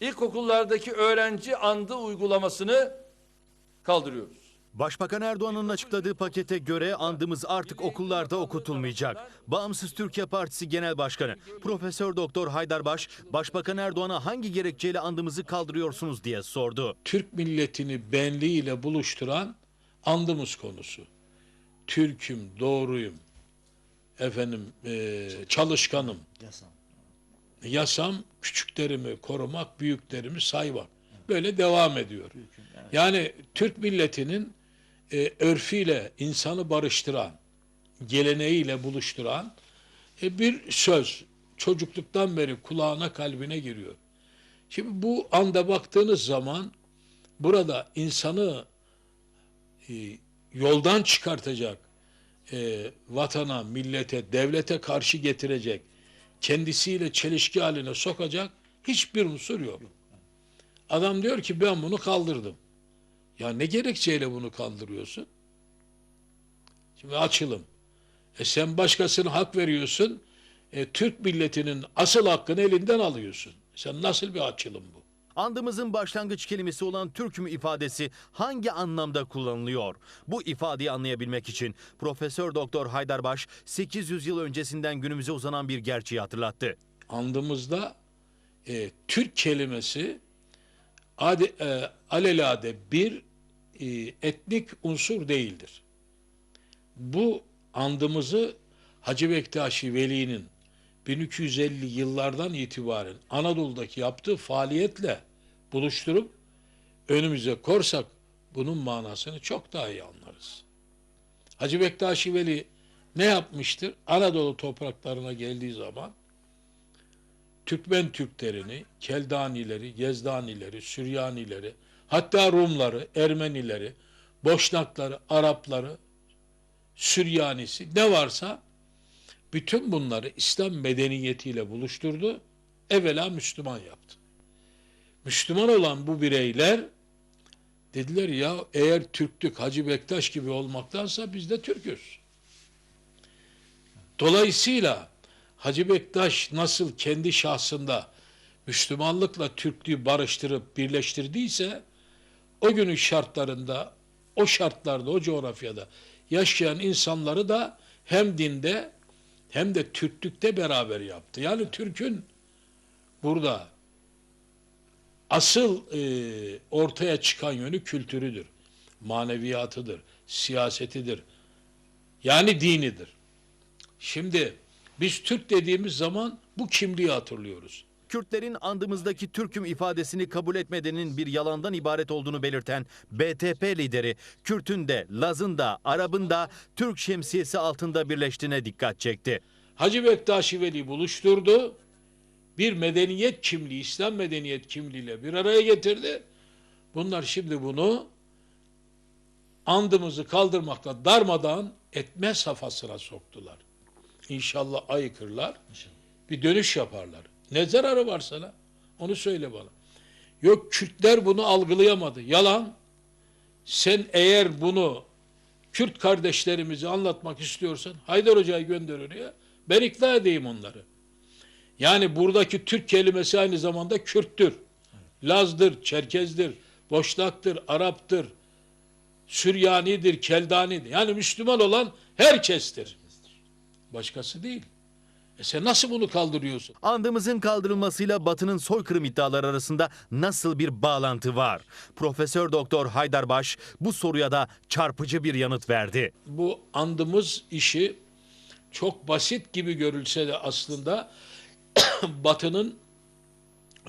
ilkokullardaki öğrenci andı uygulamasını kaldırıyoruz. Başbakan Erdoğan'ın açıkladığı pakete göre andımız artık okullarda okutulmayacak. Bağımsız Türkiye Partisi Genel Başkanı Profesör Doktor Haydarbaş, Başbakan Erdoğan'a hangi gerekçeyle andımızı kaldırıyorsunuz diye sordu. Türk milletini benliğiyle buluşturan andımız konusu. Türk'üm, doğruyum, efendim eee, çalışkanım. Yasam küçüklerimi korumak, büyüklerimi saymak. Böyle devam ediyor. Yani Türk milletinin e, örfüyle insanı barıştıran, geleneğiyle buluşturan e, bir söz çocukluktan beri kulağına kalbine giriyor. Şimdi bu anda baktığınız zaman burada insanı e, yoldan çıkartacak, e, vatana, millete, devlete karşı getirecek, kendisiyle çelişki haline sokacak hiçbir unsur yok. Adam diyor ki ben bunu kaldırdım. Ya ne gerekçeyle bunu kaldırıyorsun? Şimdi açılım. E sen başkasına hak veriyorsun, e, Türk milletinin asıl hakkını elinden alıyorsun. Sen nasıl bir açılım bu? Andımızın başlangıç kelimesi olan Türk'üm ifadesi hangi anlamda kullanılıyor? Bu ifadeyi anlayabilmek için Profesör Doktor Haydarbaş 800 yıl öncesinden günümüze uzanan bir gerçeği hatırlattı. andımızda e, Türk kelimesi ade, e, alelade bir e, etnik unsur değildir. Bu andımızı Hacı Bektaşi Veli'nin 1250 yıllardan itibaren Anadolu'daki yaptığı faaliyetle buluşturup önümüze korsak bunun manasını çok daha iyi anlarız. Hacı Bektaşi Veli ne yapmıştır? Anadolu topraklarına geldiği zaman Türkmen Türklerini, Keldanileri, Yezdanileri, Süryanileri, hatta Rumları, Ermenileri, Boşnakları, Arapları, Süryanisi ne varsa bütün bunları İslam medeniyetiyle buluşturdu. Evvela Müslüman yaptı. Müslüman olan bu bireyler dediler ya eğer Türklük Hacı Bektaş gibi olmaktansa biz de Türk'üz. Dolayısıyla Hacı Bektaş nasıl kendi şahsında Müslümanlıkla Türklüğü barıştırıp birleştirdiyse o günün şartlarında, o şartlarda, o coğrafyada yaşayan insanları da hem dinde hem de Türklükte beraber yaptı. Yani Türk'ün burada asıl e, ortaya çıkan yönü kültürüdür, maneviyatıdır, siyasetidir. Yani dinidir. Şimdi biz Türk dediğimiz zaman bu kimliği hatırlıyoruz. Kürtlerin andımızdaki Türk'üm ifadesini kabul etmedenin bir yalandan ibaret olduğunu belirten BTP lideri Kürt'ün de Laz'ın da Arap'ın da Türk şemsiyesi altında birleştiğine dikkat çekti. Hacı Bektaşi Veli buluşturdu. Bir medeniyet kimliği, İslam medeniyet kimliğiyle bir araya getirdi. Bunlar şimdi bunu andımızı kaldırmakla darmadan etme safhasına soktular. İnşallah ayıkırlar. Bir dönüş yaparlar. Ne zararı var sana? Onu söyle bana. Yok Kürtler bunu algılayamadı. Yalan. Sen eğer bunu Kürt kardeşlerimizi anlatmak istiyorsan Haydar Hoca'yı gönder oraya. Ben ikna edeyim onları. Yani buradaki Türk kelimesi aynı zamanda Kürttür. Laz'dır, Çerkez'dir, Boşnaktır, Arap'tır, Süryanidir, Keldanidir. Yani Müslüman olan herkestir. Başkası değil. E sen nasıl bunu kaldırıyorsun? Andımızın kaldırılmasıyla Batı'nın soykırım iddiaları arasında nasıl bir bağlantı var? Profesör Doktor Haydarbaş bu soruya da çarpıcı bir yanıt verdi. bu andımız işi çok basit gibi görülse de aslında Batı'nın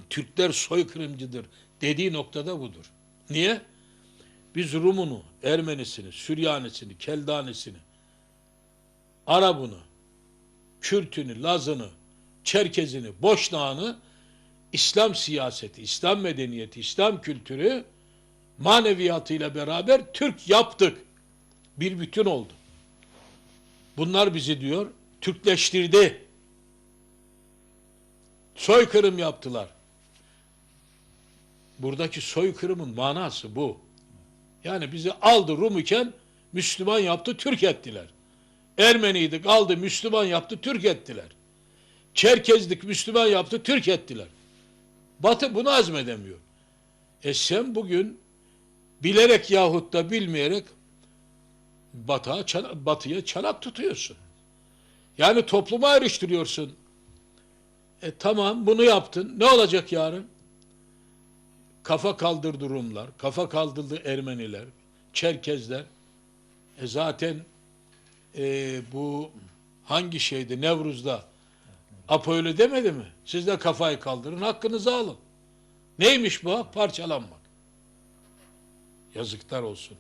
Türkler soykırımcıdır dediği noktada budur. Niye? Biz Rum'unu, Ermenisini, Süryanisini, Keldanisini, Arabını, Kürtünü, Lazını, Çerkezini, Boşnağını İslam siyaseti, İslam medeniyeti, İslam kültürü maneviyatıyla beraber Türk yaptık. Bir bütün oldu. Bunlar bizi diyor Türkleştirdi. Soykırım yaptılar. Buradaki soykırımın manası bu. Yani bizi aldı Rum iken Müslüman yaptı, Türk ettiler. Ermeniydik aldı Müslüman yaptı, Türk ettiler. Çerkezdik Müslüman yaptı, Türk ettiler. Batı bunu azmedemiyor. E sen bugün bilerek yahut da bilmeyerek batığa, çana- batıya çanak tutuyorsun. Yani toplumu ayrıştırıyorsun. E tamam bunu yaptın. Ne olacak yarın? Kafa kaldırdı Rumlar, kafa kaldırdı Ermeniler, Çerkezler. E zaten e, bu hangi şeydi Nevruz'da Apo öyle demedi mi? Siz de kafayı kaldırın, hakkınızı alın. Neymiş bu? Parçalanmak. Yazıklar olsun.